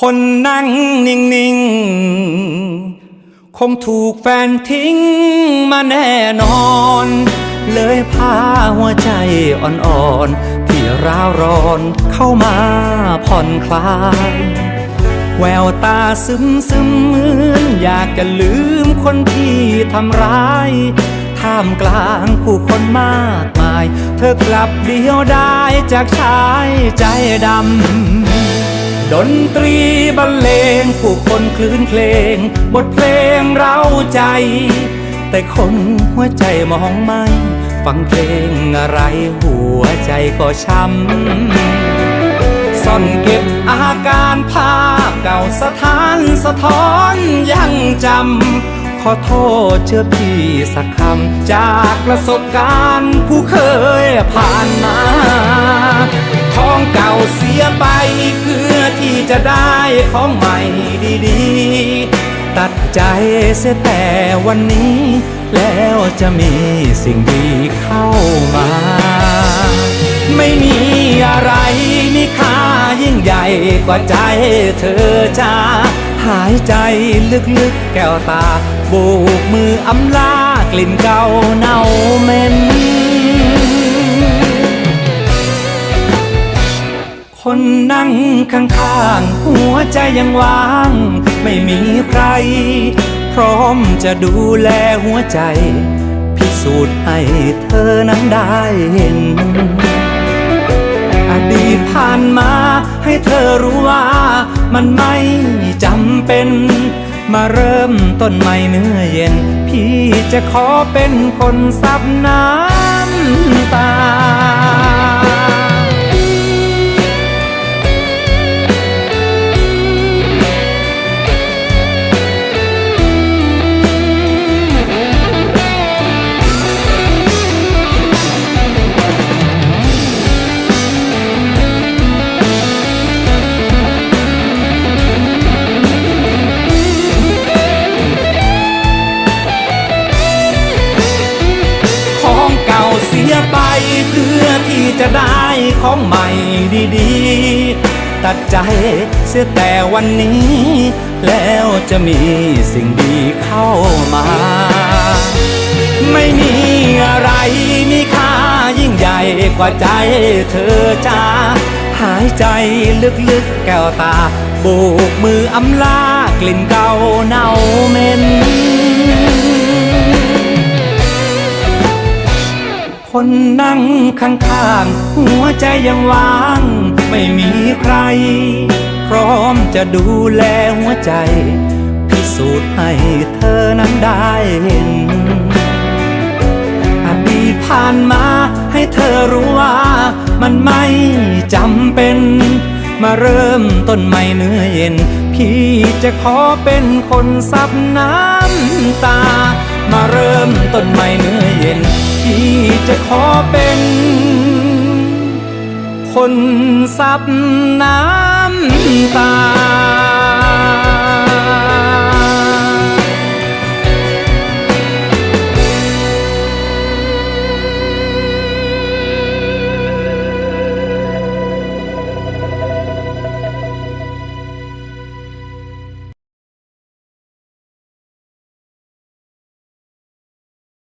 คนนั่งนิ่งๆ คงถูกแฟนทิ้งมาแน่นอน เลยพาหัวใจอ่อนๆ ที่ร้าวร้อนเข้ามาผ่อนคลาย แววตาซึมซึมเหมือนอยากจะลืมคนที่ทำร้ายท่ามกลางผู้คนมากมาย เธอกลับเดียวได้จากชายใจดำ ดนตรีบรรเลงผู้คนคลื่นเพลง บทเพลงเราใจ แต่คนหัวใจมองไม่ ฟังเพลงอะไรหัวใจก็ช้ำซ่อนเก็บอาการภาพเก่าสถานสะท้อนยังจำ ขอโทษเชื่อพี่สักคำ จากประสบการณ์ผู้เคยผ่านมา ของเก่าเสียไป จะได้ของใหม่ดีๆ ตัดใจเสียแต่วันนี้ แล้วจะมีสิ่งดีเข้ามา ไม่มีอะไรมีค่ายิ่งใหญ่กว่าใจเธอจ้าหายใจลึกๆแก้วตาโบกมืออำลากลิ่นเก่าเน่าเหม็น คนนั่งข้างๆ หัวใจยังว่าง ไม่มีใคร พร้อมจะดูแลหัวใจ พิสูจน์ให้เธอนั้นได้เห็น อดีตผ่านมาให้เธอรู้ว่า มันไม่จำเป็น มาเริ่มต้นใหม่เนื้อเย็น พี่จะขอเป็นคนซับน้ำตา จะได้ของใหม่ดีๆ ตัดใจเสียแต่วันนี้ แล้วจะมีสิ่งดีเข้ามา ไม่มีอะไรมีค่ายิ่งใหญ่กว่าใจเธอจ้าหายใจลึกๆแก้วตาโบกมืออำลากลิ่นเก่าเน่าเหม็น คนนั่งข้างๆ หัวใจยังว่าง ไม่มีใคร พร้อมจะดูแลหัวใจ พิสูจน์ให้เธอนั้นได้เห็นอดีตผ่านมาให้เธอรู้ว่า มันไม่จำเป็น มาเริ่มต้นใหม่เนื้อเย็น พี่จะขอเป็นคนซับน้ำตา มาเริ่มต้นใหม่เนื้อเย็น พี่จะขอเป็น คนซับน้ำตา